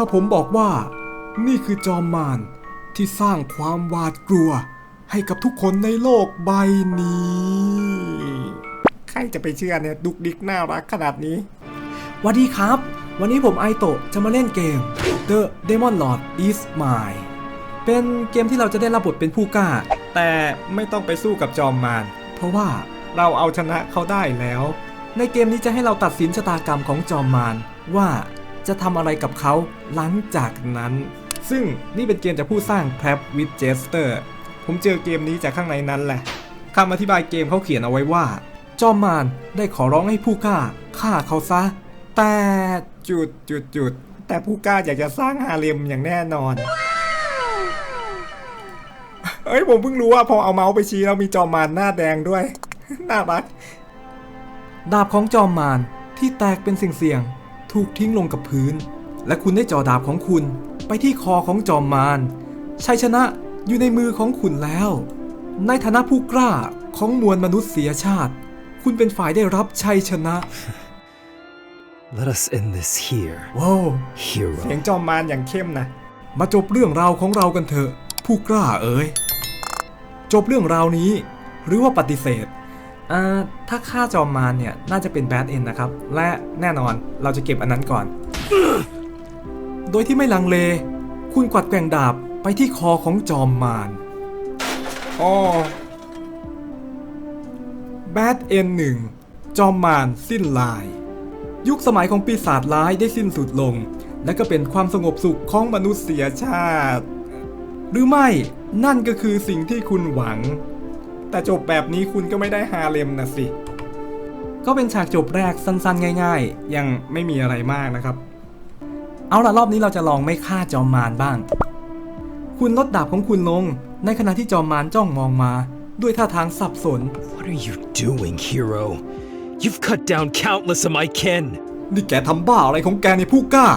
ถ้าผมบอกว่า นี่คือจอมมารที่สร้างความหวาดกลัว ให้กับทุกคนในโลกใบนี้ ใครจะไปเชื่อเนี่ย ดุกดิกน่ารักขนาดนี้สวัสดีครับ วันนี้ผมไอโตะจะมาเล่นเกม The Demon Lord is Mine เป็นเกมที่เราจะได้รับบทเป็นผู้กล้า แต่ไม่ต้องไปสู้กับจอมมารเพราะว่าเราเอาชนะเขาได้แล้ว ในเกมนี้จะให้เราตัดสินชะตากรรมของจอมมารว่า จะทำอะไรกับเขาหลังจากนั้น ซึ่งนี่เป็นเกมจากผู้สร้าง p r e p with Jester ผมเจอเกมนี้จากข้างในนั้นแหละคำอธิบายเกมเขาเขียนเอาไว้ว่า จอมมารได้ขอร้องให้ผู้กล้าฆ่าเขาซะ แต่จุดจุดจุดแต่ผู้กล้าอยากจะสร้างฮาเลมอย่างแน่นอนเอ้ยผมเพิ่งรู้ว่าพอเอาเมาส์ไปชี้แล้วมีจอมมารหน้าแดงด้วย น่ารัก ดาบของจอมมารที่แตกเป็นสิ่งเสี่ยง ถูกทิ้งลงกับพื้น และคุณได้จ่อดาบของคุณไปที่คอของจอมมารชัยชนะอยู่ในมือของคุณแล้ว ในฐานะผู้กล้าของมวลมนุษยชาติ คุณเป็นฝ่ายได้รับชัยชนะ Let us end this here, ว้าว hero. เสียงจอมมารอย่างเข้มนะ มาจบเรื่องราวของเรากันเถอะ ผู้กล้าเอ๋ยจบเรื่องราวนี้ หรือว่าปฏิเสธอ่า ถ้าฆ่าจอมมารเนี่ย น่าจะเป็นแบดเอ็นนะครับ และแน่นอนเราจะเก็บอันนั้นก่อน โดยที่ไม่ลังเล คุณกวัดแกว่งดาบไปที่คอของจอมมารอ๋อแบดเอ็นหนึ่งจอมมารสิ้นลาย ยุคสมัยของปีศาจร้ายได้สิ้นสุดลง และก็เป็นความสงบสุขของมนุษยชาติ หรือไม่นั่นก็คือสิ่งที่คุณหวัง แต่จบแบบนี้คุณก็ไม่ได้ฮาเลมนะสิ ก็เป็นฉากจบแรกสั้นๆ ง่าย ๆ ยังไม่มีอะไรมากนะครับ เอาล่ะรอบนี้เราจะลองไม่ฆ่าจอมมารบ้าง คุณลดดาบของคุณลง ในขณะที่จอมมารจ้องมองมา ด้วยท่าทางสับสน What are you doing, hero? You've cut down countless of my kin. นี่แกทำบ้าอะไรของแกในผู้กล้า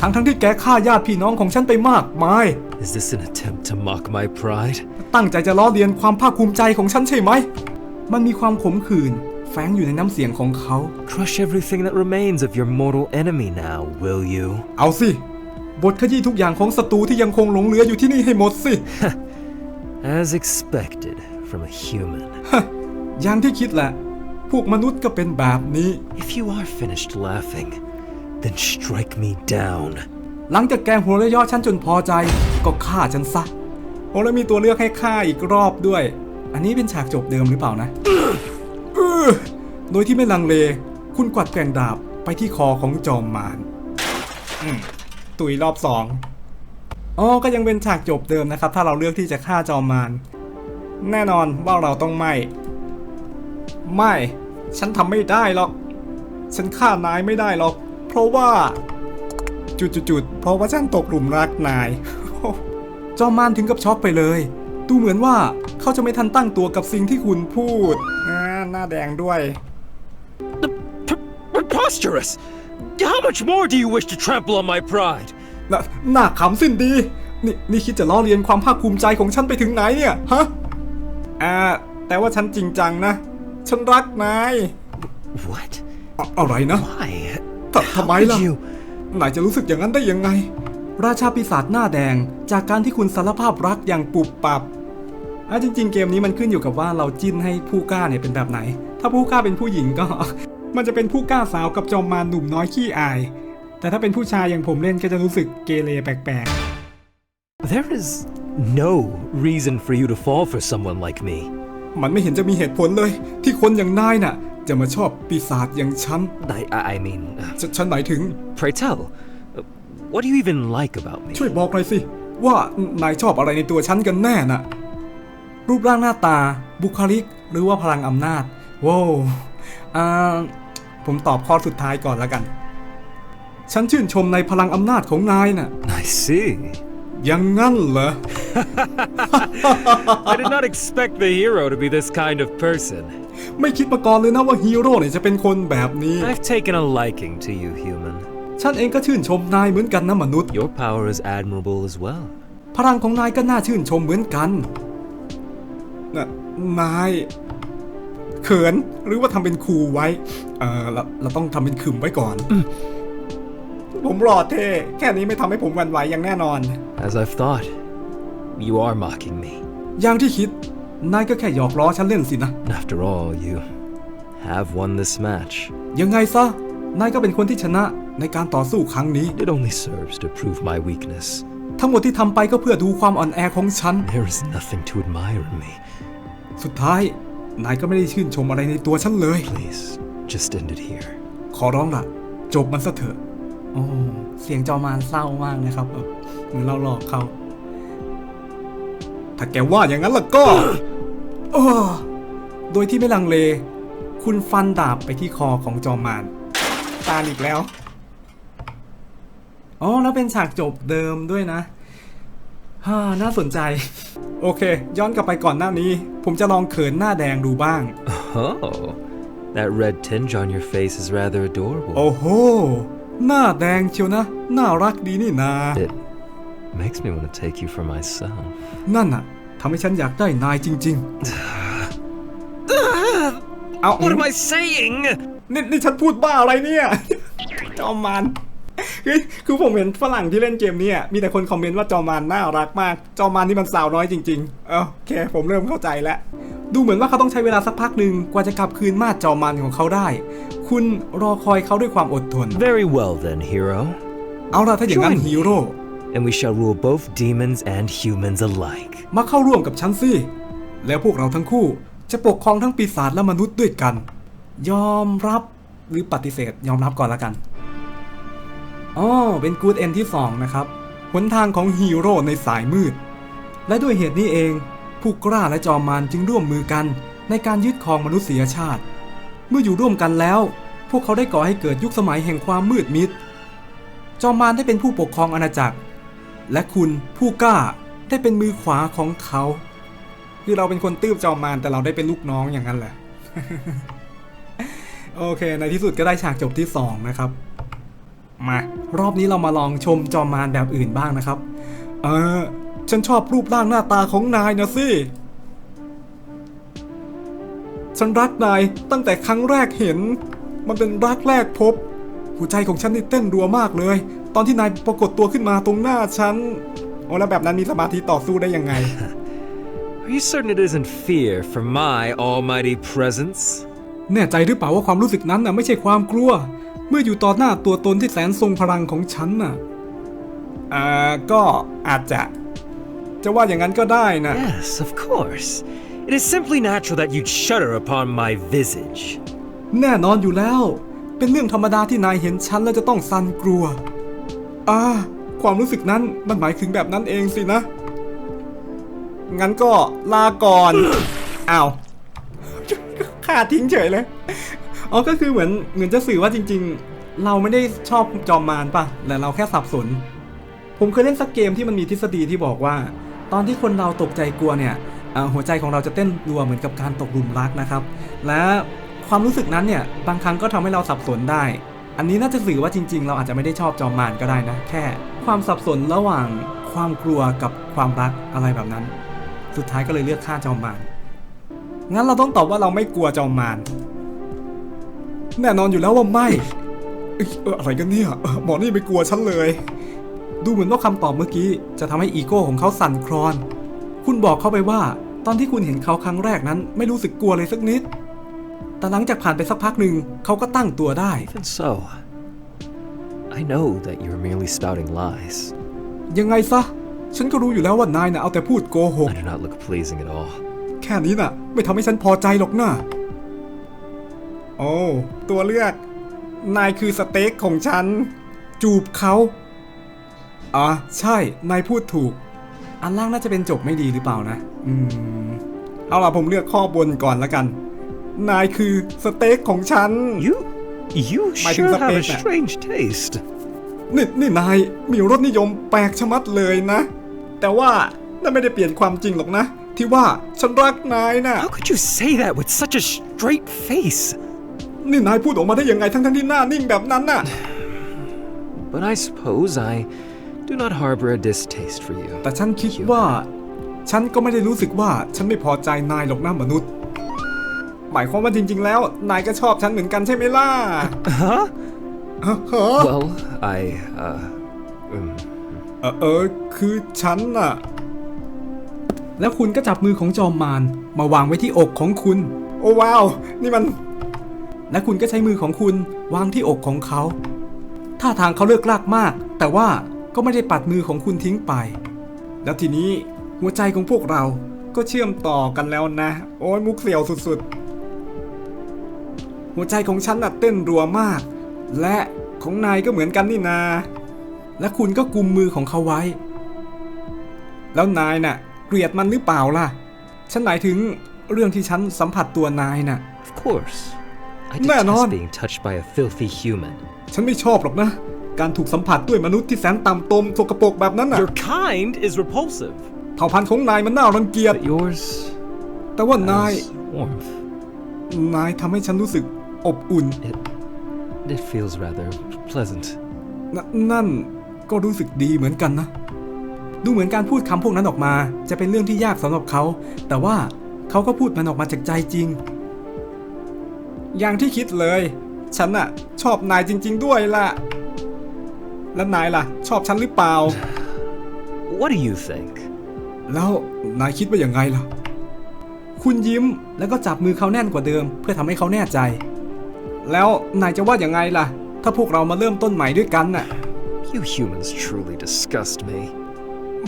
ทั้งทั้งๆที่แกฆ่าญาติพี่น้องของฉันไปมากมาย Is this an attempt to mock my pride? ตั้งใจจะล้อเลียนความภาคภูมิใจของฉันใช่ไหม มันมีความขมขื่นแฝงอยู่ในน้ำเสียงของเขา Crush everything that remains of your mortal enemy now, will you? เอาสิ บทขยี้ทุกอย่างของศัตรูที่ยังคงหลงเหลืออยู่ที่นี่ให้หมดสิ As expected from a human. อย่างที่คิดแหละ พวกมนุษย์ก็เป็นแบบนี้ If you are finished laughing, then strike me down. หลังจากแกหัวเราะเย่อฉันจนพอใจ ก็ฆ่าฉันซะ โอ้แล้วมีตัวเลือกให้ฆ่าอีกรอบด้วย อันนี้เป็นฉากจบเดิมหรือเปล่านะ โดยที่ไม่ลังเล คุณกวัดแกว่งดาบไปที่คอของจอมมารตุยรอบสองอ๋อก็ยังเป็นฉากจบเดิมนะครับ ถ้าเราเลือกที่จะฆ่าจอมมาร แน่นอนว่าเราต้องไม่ ไม่ ฉันทำไม่ได้หรอก ฉันฆ่านายไม่ได้หรอก เพราะว่า จุดๆเพราะว่าฉันตกหลุมรักนาย จอมมารถึงกับช็อกไปเลย ดูเหมือนว่าเขาจะไม่ทันตั้งตัวกับสิ่งที่คุณพูดอ่าหน้าแดงด้วย P- preposterous! How much more do you wish to trample on my pride? น่ะหน้าขำสิ้นดี นี่นี่คิดจะล้อเลียนความภาคภูมิใจของฉันไปถึงไหนเนี่ย ฮะอ่าแต่ว่าฉันจริงจังนะ ฉันรักนาย What? อะอะไรนะ Why? ททำไม How ล่ะ could you? นายจะรู้สึกอย่างนั้นได้ยังไง ราชาปีศาจหน้าแดง จากการที่คุณสารภาพรักอย่างปุบปับอะจริง ๆ เกมนี้มันขึ้นอยู่กับว่าเราจิ้นให้ผู้กล้าเนี่ยเป็นแบบไหน ถ้าผู้กล้าเป็นผู้หญิงก็ มันจะเป็นผู้กล้าสาวกับจอมมารหนุ่มน้อยขี้อาย แต่ถ้าเป็นผู้ชายอย่างผมเล่นก็จะรู้สึกเกเรแปลก There is no reason for you to fall for someone like me. ๆมันไม่เห็นจะมีเหตุผลเลย ที่คนอย่างนายน่ะ จะมาชอบปีศาจอย่างฉัน I, I I mean, uh, ฉฉันหมายถึง pray tell, uh, what do you even like about me? ช่วยบอกหน่อยสิ ว่านายชอบอะไรในตัวฉันกันแน่น่ะ รูปร่างหน้าตา บุคลิก หรือว่าพลังอำนาจว้าวอ่าผมตอบข้อสุดท้ายก่อนแล้วกัน ฉันชื่นชมในพลังอำนาจของนายน่ะ I see. อยังงั้นเหรอ I did not expect the hero to be this kind of person. ไม่คิดมาก่อนเลยนะว่าฮีโร่เนี่ยจะเป็นคนแบบนี้ I've taken a liking to you, human. ฉันเองก็ชื่นชมนายเหมือนกันนะมนุษย์ Your power is admirable as well. พลังของนายก็น่าชื่นชมเหมือนกันนะนาย เขินหรือว่าทำเป็นคูลไว้ เออเราเราต้องทำเป็นขึมไว้ก่อน ผมหล่อเท่แค่นี้ไม่ทำให้ผมหวั่นไหวอย่างแน่นอน As I've thought, you are mocking me. อย่างที่คิด นายก็แค่หยอกล้อฉันเล่นสินะ After all, you have won this match. ยังไงซะ นายก็เป็นคนที่ชนะ ในการต่อสู้ครั้งนี้ It only serves to prove my weakness. ทั้งหมดที่ทำไปก็เพื่อดูความอ่อนแอของฉัน There is nothing to admire in me. สุดท้าย นายก็ไม่ได้ชื่นชมอะไรในตัวฉันเลย Please, just end it here. ขอร้องล่ะ จบมันซะเถอะโอ้เสียงจอมานเศร้ามากนะครับแบบเหมือนเราหลอกเขา ถ้าแกว่าอย่างนั้นล่ะก็เออโดยที่ไม่ลังเล คุณฟันดาบไปที่คอของจอมานตาอีกแล้ว อ๋อ แล้วเป็นฉากจบเดิมด้วยนะฮ่าน่าสนใจ โอเค ย้อนกลับไปก่อนหน้านี้ ผมจะลองเขินหน้าแดงดูบ้าง Oh, that red tinge on your face is rather adorable. โอ้โห หน้าแดงเชียวนะ น่ารักดีนี่นา It makes me want to take you for myself. นั่นน่ะทำให้ฉันอยากได้นายจริง ๆ เอา What am I saying? นี่นี่ฉันพูดบ้าอะไรเนี่ย จอมมาน เฮ้ยคือผมเห็นฝรั่งที่เล่นเกมเนี้มีแต่คนคอมเมนต์ว่าจอมมานน่ารักมาก จอมมานนี่มันสาวน้อยจริงๆ เออโอเค ผมเริ่มเข้าใจแล้ว ดูเหมือนว่าเขาต้องใช้เวลาสักพักหนึ่งกว่าจะกลับคืนมาดจอมมานของเขาได้ คุณรอคอยเขาด้วยความอดทน Very well then, hero. เอาล่ะถ้าอย่างนั้น Join me. ฮีโร่ And we shall rule both demons and humans alike. มาเข้าร่วมกับฉันสิ แล้วพวกเราทั้งคู่ จะปกครองทั้งปีศาจและมนุษย์ด้วยกัน ยอมรับหรือปฏิเสธยอมรับก่อนละกัน อ๋อเป็นกูดเอนที่ 2 นะครับหนทางของฮีโร่ในสายมืด และด้วยเหตุนี้เอง ผู้กล้าและจอมมารจึงร่วมมือกันในการยึดครองมนุษยชาติ เมื่ออยู่ร่วมกันแล้ว พวกเขาได้ก่อให้เกิดยุคสมัยแห่งความมืดมิด จอมมารได้เป็นผู้ปกครองอาณาจักร และคุณผู้กล้าได้เป็นมือขวาของเขา คือเราเป็นคนตื้บจอมมารแต่เราได้เป็นลูกน้องอย่างนั้นแหละ โอเค ในที่สุดก็ได้ฉากจบที่ 2 นะครับ มารอบนี้เรามาลองชมจอมมารแบบอื่นบ้างนะครับ เออ ฉันชอบรูปร่างหน้าตาของนายนะสิ ฉันรักนายตั้งแต่ครั้งแรกเห็น มันเป็นรักแรกพบ หัวใจของฉันนี่เต้นรัวมากเลย ตอนที่นายปรากฏตัวขึ้นมาตรงหน้าฉัน โอ้แล้วแบบนั้นมีสมาธิต่อสู้ได้ยังไง Are you certain it isn't fear for my almighty presence? แน่ใจหรือเปล่าว่าความรู้สึกนั้นน่ะไม่ใช่ความกลัวเมื่ออยู่ต่อหน้าตัวตนที่แสนทรงพลังของฉันน่ะอ่าก็อาจจะ จะว่าอย่างนั้นก็ได้นะ Yes, of course. It is simply natural that you'd shudder upon my visage. แน่นอนอยู่แล้ว เป็นเรื่องธรรมดาที่นายเห็นฉันแล้วจะต้องสั่นกลัว อ่า ความรู้สึกนั้นมันหมายถึงแบบนั้นเองสินะ งั้นก็ลาก่อน อ้าวขาดทิ้งเฉยเลย อ๋อก็คือเหมือนเหมือนจะสื่อว่าจริง ๆ เราไม่ได้ชอบจอมมารป่ะแต่เราแค่สับสน ผมเคยเล่นสักเกมที่มันมีทฤษฎีที่บอกว่า ตอนที่คนเราตกใจกลัวเนี่ยหัวใจของเราจะเต้นรัวเหมือนกับการตกหลุมรักนะครับ และความรู้สึกนั้นเนี่ยบางครั้งก็ทำให้เราสับสนได้ อันนี้น่าจะสื่อว่าจริง ๆ เราอาจจะไม่ได้ชอบจอมมารก็ได้นะ แค่ความสับสนระหว่างความกลัวกับความรักอะไรแบบนั้น สุดท้ายก็เลยเลือกฆ่าจอมมารงั้นเราต้องตอบว่าเราไม่กลัวจอมมาร แน่นอนอยู่แล้วว่าไม่เอ้ยเอออะไรกันเนี่ยเออหมอนี่ไม่กลัวฉันเลย ดูเหมือนว่าคำตอบเมื่อกี้ จะทำให้อีโก้ของเขาสั่นคลอน คุณบอกเขาไปว่า ตอนที่คุณเห็นเขาครั้งแรกนั้น ไม่รู้สึกกลัวเลยสักนิด แต่หลังจากผ่านไปสักพักหนึ่งเขาก็ตั้งตัวได้ Even so, I know that you're merely spouting lies. ยังไงซะ ฉันก็รู้อยู่แล้วว่านายน่ะเอาแต่พูดโกหก I do not look pleasing at all. แค่นี้น่ะ ไม่ทำให้ฉันพอใจหรอกนะ โอ้ตัวเลือก นายคือสเต็กของฉัน จูบเขาอะใช่ นายพูดถูก อันล่างน่าจะเป็นจบไม่ดีหรือเปล่านะ อืม เอาล่ะผมเลือกข้อบนก่อนละกัน นายคือสเต็กของฉัน You, you My sure thing's up have a there. strange taste. นี่นี่นายมีรสนิยมแปลกชะมัดเลยนะ แต่ว่านั่นไม่ได้เปลี่ยนความจริงหรอกนะ ที่ว่าฉันรักนายนะ่ะ How could you say that with such a straight face? นี่นายพูดออกมาได้ยังไงทั้งทั้งๆที่หน้านิ่งแบบนั้นน่ะ But I suppose I do not harbor a distaste for you. แต่ฉันคิดว่า ฉันก็ไม่ได้รู้สึกว่าฉันไม่พอใจนายหรอกนะมนุษย์ หมายความว่าจริง ๆ แล้ว นายก็ชอบฉันเหมือนกันใช่ไหมล่ะ Huh? ฮะฮะ Well, I, uh, um, เออเออคือฉันน่ะ แล้วคุณก็จับมือของจอมมารมาวางไว้ที่อกของคุณ โอ้ว้าว นี่มัน และคุณก็ใช้มือของคุณวางที่อกของเขา ท่าทางเขาเลิกลากมาก แต่ว่าก็ไม่ได้ปัดมือของคุณทิ้งไป แล้วทีนี้หัวใจของพวกเราก็เชื่อมต่อกันแล้วนะ โอ้ยมุกเสี่ยวสุดๆ หัวใจของฉันน่ะเต้นรัวมาก และของนายก็เหมือนกันนี่นา และคุณก็กุมมือของเขาไว้ แล้วนายน่ะ เกลียดมันหรือเปล่าล่ะ ฉันหมายถึงเรื่องที่ฉันสัมผัสตัวนายน่ะ of course. I Man on. detest being touched by a filthy human. ฉันไม่ชอบหรอกนะ การถูกสัมผัสด้วยมนุษย์ที่แสนต่ำตมสกปรกแบบนั้นน่ะ Your kind is repulsive, เผ่าพันธุ์ของนายมันน่ารังเกียจ but yours แต่ว่านาย has warmth. นายทำให้ฉันรู้สึกอบอุ่น It, it feels rather pleasant. นนั่นก็รู้สึกดีเหมือนกันนะ ดูเหมือนการพูดคำพวกนั้นออกมา จะเป็นเรื่องที่ยากสำหรับเขา แต่ว่าเขาก็พูดมันออกมาจากใจจริง อย่างที่คิดเลย ฉันอะชอบนายจริง ๆ ด้วยล่ะ แล้วนายล่ะ ชอบฉันหรือเปล่า What do you think? แล้วนายคิดว่าอย่างไงล่ะ คุณยิ้มแล้วก็จับมือเขาแน่นกว่าเดิม เพื่อทำให้เขาแน่ใจ แล้วนายจะว่าอย่างไงล่ะ ถ้าพวกเรามาเริ่มต้นใหม่ด้วยกันน่ะ You humans truly disgust me.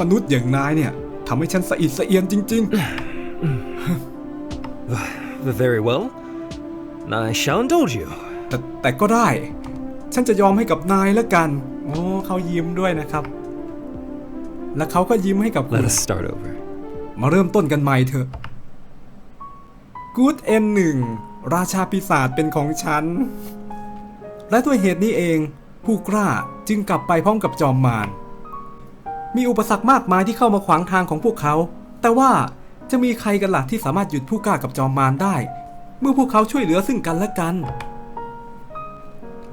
มนุษย์อย่างนายเนี่ยทำให้ฉันสะอิดสะเอียนจริง Very well. I shall indulge you. ๆแต่แต่ก็ได้ ฉันจะยอมให้กับนายแล้วกัน โอ้เขายิ้มด้วยนะครับ และเขาก็ยิ้มให้กับคุ Let ณ us start over. มาเริ่มต้นกันใหม่เถอะ Good N 1ราชาปีศาจเป็นของฉัน และด้วยเหตุนี้เอง ผู้กล้าจึงกลับไปพร้อมกับจอมมาร มีอุปสรรคมากมายที่เข้ามาขวางทางของพวกเขา แต่ว่าจะมีใครกันล่ะที่สามารถหยุดผู้กล้ากับจอมมารได้ เมื่อพวกเขาช่วยเหลือซึ่งกันและกัน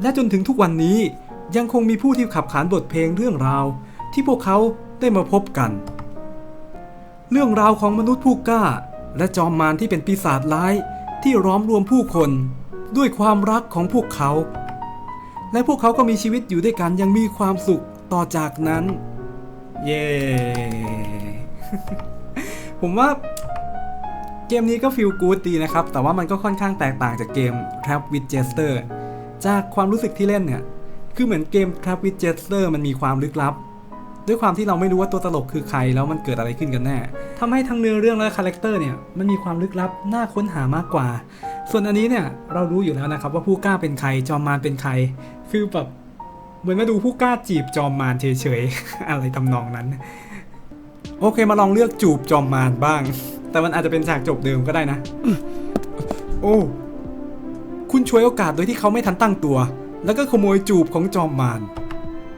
และจนถึงทุกวันนี้ยังคงมีผู้ที่ขับขานบทเพลงเรื่องราว ที่พวกเขาได้มาพบกัน เรื่องราวของมนุษย์ผู้กล้า และจอมมารที่เป็นปีศาจร้ายที่ล้อมรวมผู้คน ด้วยความรักของพวกเขา และพวกเขาก็มีชีวิตอยู่ด้วยกันยังมีความสุขต่อจากนั้น เย้ ผมว่า กมนี้ก็ฟีลกู๊ดดีนะครับ แต่ว่ามันก็ค่อนข้างแตกต่างจากเกม Trap with Jester จากความรู้สึกที่เล่นเนี่ย คือเหมือนเกม Trap with Jester มันมีความลึกลับ ด้วยความที่เราไม่รู้ว่าตัวตลกคือใครแล้วมันเกิดอะไรขึ้นกันแน่ทำให้ทั้งเนื้อเรื่องและคาแรคเตอร์เนี่ย มันมีความลึกลับน่าค้นหามากกว่า ส่วนอันนี้เนี่ยเรารู้อยู่แล้วนะครับว่าผู้กล้าเป็นใคร จอมมารเป็นใคร คือแบบเหมือนมาดูผู้กล้าจีบจอมมารเฉยๆ อะไรทำนองนั้น โอเคมาลองเลือกจูบจอมมารบ้าง แต่มันอาจจะเป็นฉากจบเดิมก็ได้นะ โอ้ คุณช่วยโอกาสโดยที่เขาไม่ทันตั้งตัว แล้วก็ขโมยจูบของจอมมาร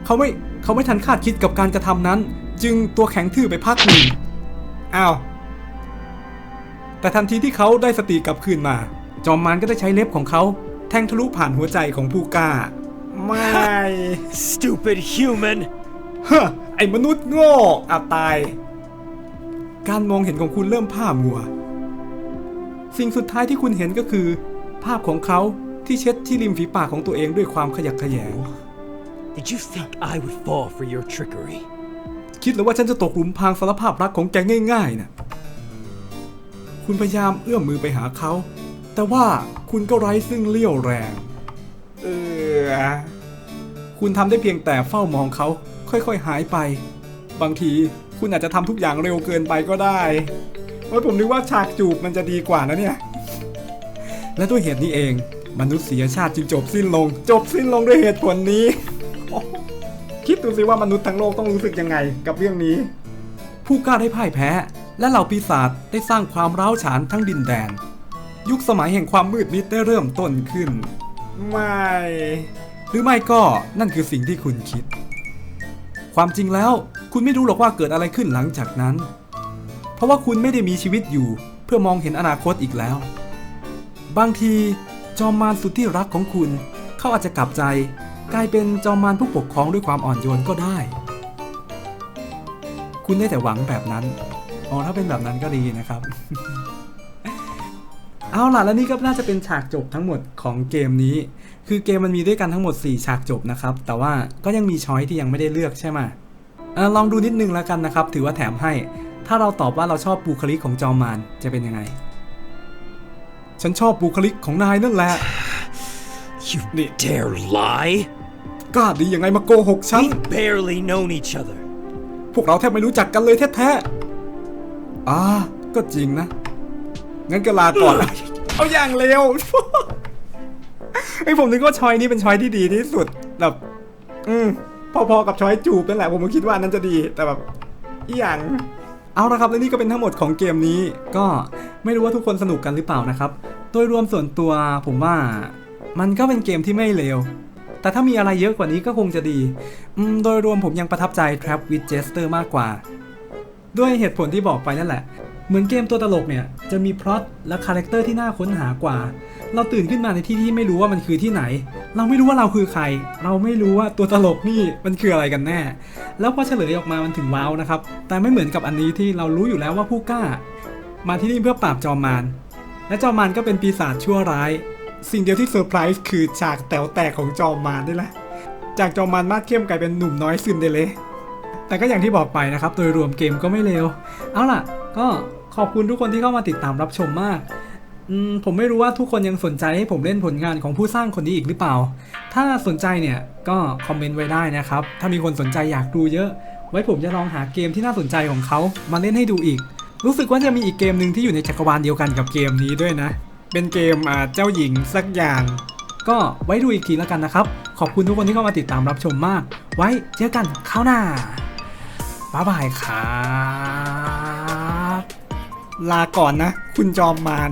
เขาไม่เขาไม่ทันคาดคิดกับการกระทำนั้น จึงตัวแข็งทื่อไปพักหนึ่งอ้าว แต่ทันทีที่เขาได้สติกลับคืนมา จอมมารก็ได้ใช้เล็บของเขาแทงทะลุผ่านหัวใจของผู้กล้า ไม่ Stupid human! เฮ้อไอ้มนุษย์โง่อาตาย การมองเห็นของคุณเริ่มผ้ามัว สิ่งสุดท้ายที่คุณเห็นก็คือ ภาพของเขาที่เช็ดที่ริมฝีปากของตัวเองด้วยความขยักขยง Did you think I would fall for your trickery? คิดหรือว่าฉันจะตกหลุมพรางสารภาพรักของแกง่ายๆนะคุณพยายามเอื้อมมือไปหาเขา แต่ว่าคุณก็ไร้ซึ่งเลี้ยวแรง เออ คุณทำได้เพียงแต่เฝ้ามองเขา ค่อยๆหายไป บางที คุณอาจจะทำทุกอย่างเร็วเกินไปก็ได้โอ้ยผมนึกว่าฉากจูบมันจะดีกว่านะเนี่ย และด้วยเหตุนี้เอง มนุษยชาติจึงจบสิ้นลง จบสิ้นลงด้วยเหตุผลนี้ คิดดูสิว่ามนุษย์ทั้งโลกต้องรู้สึกยังไง กับเรื่องนี้ ผู้กล้าได้พ่ายแพ้ และเหล่าปีศาจได้สร้างความร้าวฉานทั้งดินแดน ยุคสมัยแห่งความมืดมิดได้เริ่มต้นขึ้น ไม่ หรือไม่ก็นั่นคือสิ่งที่คุณคิด ความจริงแล้ว คุณไม่รู้หรอกว่าเกิดอะไรขึ้นหลังจากนั้น เพราะว่าคุณไม่ได้มีชีวิตอยู่เพื่อมองเห็นอนาคตอีกแล้ว บางทีจอมมารสุดที่รักของคุณ เขาอาจจะกลับใจ กลายเป็นจอมมารผู้ปกครองด้วยความอ่อนโยนก็ได้ คุณได้แต่หวังแบบนั้นอ๋อถ้าเป็นแบบนั้นก็ดีนะครับ เอาล่ะแล้วนี่ก็น่าจะเป็นฉากจบทั้งหมดของเกมนี้ คือเกมมันมีด้วยกันทั้งหมด 4 ฉากจบนะครับ แต่ว่าก็ยังมีช้อยที่ยังไม่ได้เลือกใช่ไหม ลองดูนิดนึงแล้วกันนะครับ ถือว่าแถมให้ ถ้าเราตอบว่าเราชอบบุคลิกของจอมมานจะเป็นยังไง ฉันชอบบุคลิกของนายนั่นแหละ You dare lie? กล้าดียังไงมาโกหกฉัน We barely known each other. พวกเราแทบไม่รู้จักกันเลยแท้ๆอ่าก็จริงนะ งั้นก็ลาก่อน เอาอย่างเร็วไอผมนึกว่าช้อยนี้เป็นช้อยที่ดีที่สุดแบบ อืม พอๆกับช้อยจูบนั่นแหละผมคิดว่านั้นจะดีแต่แบบอหย่างเอาละครับและนี่ก็เป็นทั้งหมดของเกมนี้ ก็ไม่รู้ว่าทุกคนสนุกกันหรือเปล่านะครับ โดยรวมส่วนตัวผมว่ามันก็เป็นเกมที่ไม่เลวแต่ถ้ามีอะไรเยอะกว่านี้ก็คงจะดีอืมโดยรวมผมยังประทับใจ Trap with Jester มากกว่า ด้วยเหตุผลที่บอกไปนั่นแหละ เหมือนเกมตัวตลกเนี่ย จะมีพล็อตและคาแรคเตอร์ที่น่าค้นหากว่า เราตื่นขึ้นมาในที่ที่ไม่รู้ว่ามันคือที่ไหน เราไม่รู้ว่าเราคือใคร เราไม่รู้ว่าตัวตลกนี่มันคืออะไรกันแน่ แล้วพอเฉลยออกมามันถึงว้าวนะครับ แต่ไม่เหมือนกับอันนี้ที่เรารู้อยู่แล้วว่าผู้กล้า มาที่นี่เพื่อปราบจอมมาร และจอมมารก็เป็นปีศาจชั่วร้าย สิ่งเดียวที่เซอร์ไพรส์คือฉากแต๋วแตกของจอมมารนี่แหละ จากจอมมารมาดเข้มกลายเป็นหนุ่มน้อยซึนเดเลย แต่ก็อย่างที่บอกไปนะครับ โดยรวมเกมก็ไม่เลว เอาล่ะ ก็ขอบคุณทุกคนที่เข้ามาติดตามรับชมมาก อืมผมไม่รู้ว่าทุกคนยังสนใจให้ผมเล่นผลงานของผู้สร้างคนนี้อีกหรือเปล่า ถ้าสนใจเนี่ยก็คอมเมนต์ไว้ได้นะครับ ถ้ามีคนสนใจอยากดูเยอะ ไว้ผมจะลองหาเกมที่น่าสนใจของเขามาเล่นให้ดูอีก รู้สึกว่าจะมีอีกเกมหนึ่งที่อยู่ในจักรวาลเดียวกันกับเกมนี้ด้วยนะ เป็นเกมอ่าเจ้าหญิงสักอย่าง ก็ไว้ดูอีกทีแล้วกันนะครับ ขอบคุณทุกคนที่เข้ามาติดตามรับชมมาก ไว้เจอกันคราวหน้าบ๊ายบายครับลาก่อนนะ คุณจอมมาร